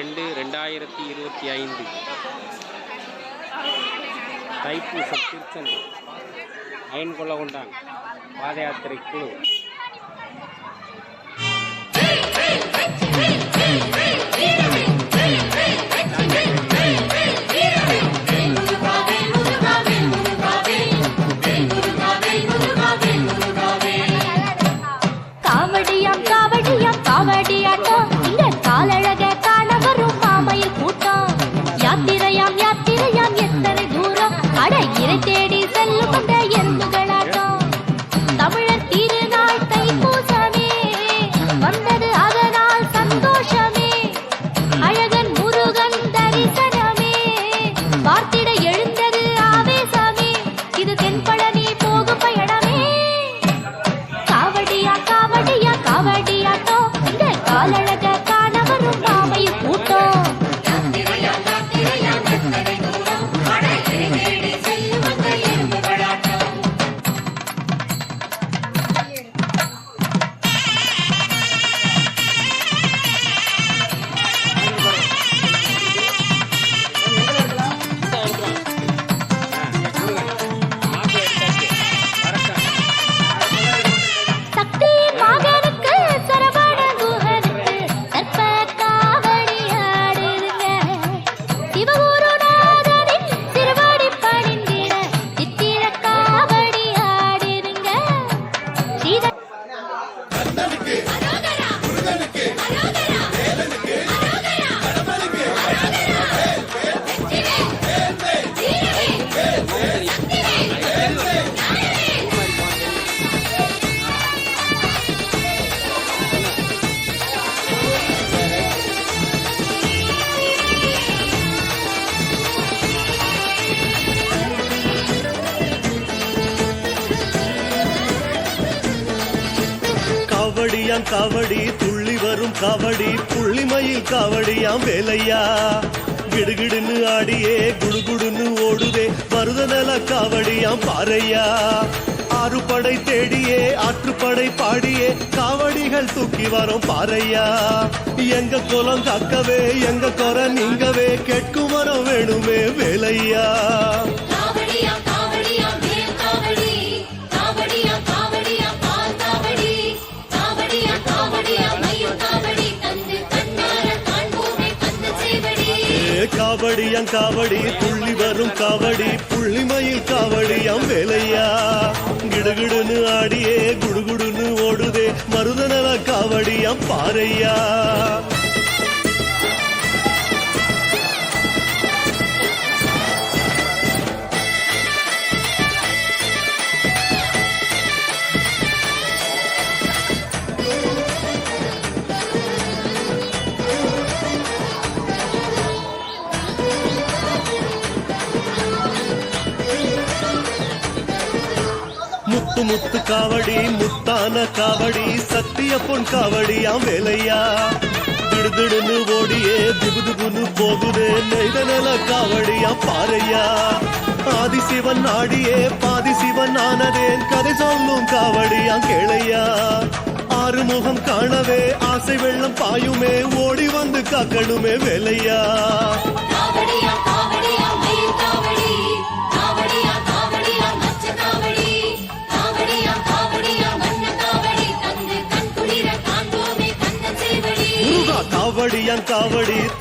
ரெண்டு ரெண்டாயிரத்தி இருபத்தி ஐந்து. தைப்பூசம் திருச்செந்தூர். அயன்கொள்ள கொண்டாங்க பாத யாத்திரை குழு. காவடியாம் காவடி துள்ளி வரும் காவடி புள்ளிமயில் காவடியாம் வேலையா? கிடுகிடுன்னு ஆடியே குடுகுடுன்னு ஓடுதே மருதநல காவடியாம் பாறையா? ஆறு படை தேடியே ஆற்றுப்படை பாடியே காவடிகள் தூக்கி வரும் பாறையா? எங்க குலம் காக்கவே எங்க குறை நீங்கவே கேட்கும் வரம் வேணுமே வேலையா? காவடியாம் காவடி துள்ளி வரும் காவடி புள்ளிமயில் காவடியாம் வேலையா? கிடுகிடுன்னு ஆடியே குடுகுடுன்னு ஓடுதே மருதநல காவடியாம் பாறையா? முத்து முத்து காவடி முத்தான காவடி சத்திய பொன் காவடியா வேலையா? திடுதிடுன்னு ஓடியே திபுதுபுன்னு போகுதே நெய்தநல காவடியா பாறையா? ஆதி சிவன் ஆடியே பாதி சிவன் ஆனதேன் கதை சொல்லும் காவடியா கேளையா? ஆறுமுகம் காணவே ஆசை வெள்ளம் பாயுமே ஓடி வந்து காக்கணுமே வேலையா? காவடி என் காவடி.